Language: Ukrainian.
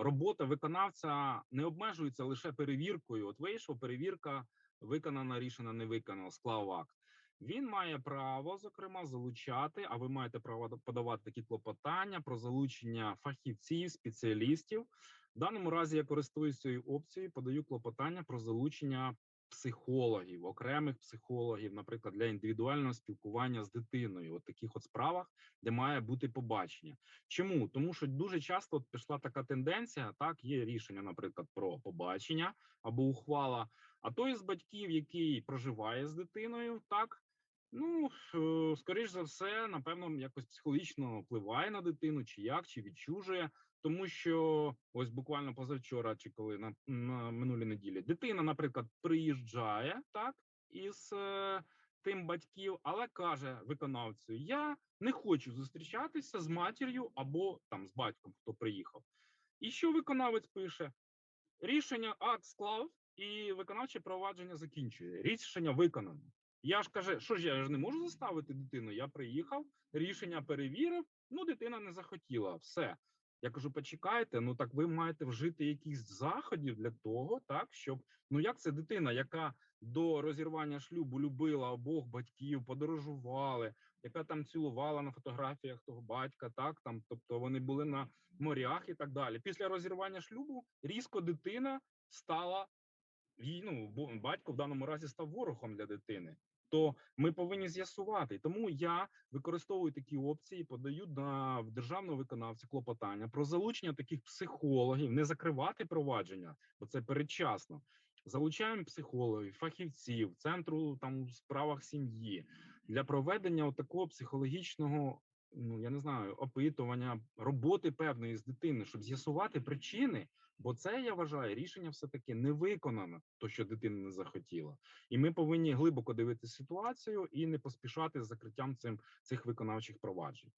робота виконавця не обмежується лише перевіркою. От вийшов, перевірка виконана, рішення не виконано, склав акт. Він має право, зокрема, залучати, а ви маєте право подавати такі клопотання про залучення фахівців, спеціалістів. В даному разі я користуюсь цією опцією, подаю клопотання про залучення психологів, окремих психологів, наприклад, для індивідуального спілкування з дитиною, от таких от справах, де має бути побачення. Чому? Тому що дуже часто от пішла така тенденція, так, є рішення, наприклад, про побачення або ухвала, а той з батьків, який проживає з дитиною, так. Ну, скоріш за все, напевно, якось психологічно впливає на дитину, чи як, чи відчужує, тому що ось буквально позавчора, чи коли на, на минулій неділі, дитина, наприклад, приїжджає так із е, тим батьків, але каже виконавцю: Я не хочу зустрічатися з матір'ю або там з батьком, хто приїхав. І що виконавець пише? Рішення акт склав, і виконавче провадження закінчує. Рішення виконано. Я ж каже, що ж я ж не можу заставити дитину. Я приїхав, рішення перевірив. Ну, дитина не захотіла. Все. Я кажу, почекайте. Ну так ви маєте вжити якісь заходів для того, так щоб ну як це дитина, яка до розірвання шлюбу любила обох батьків, подорожували, яка там цілувала на фотографіях того батька, так там, тобто вони були на морях і так далі. Після розірвання шлюбу різко дитина стала їй, ну, батько в даному разі став ворогом для дитини. То ми повинні з'ясувати. Тому я використовую такі опції, подаю на державного виконавця клопотання про залучення таких психологів, не закривати провадження, бо це передчасно. Залучаємо психологів, фахівців, центру там у справах сім'ї для проведення такого психологічного, ну я не знаю, опитування, роботи певної з дитини, щоб з'ясувати причини. Бо це я вважаю рішення все таки не виконано, то що дитина не захотіла, і ми повинні глибоко дивитися ситуацію і не поспішати з закриттям цим цих виконавчих проваджень.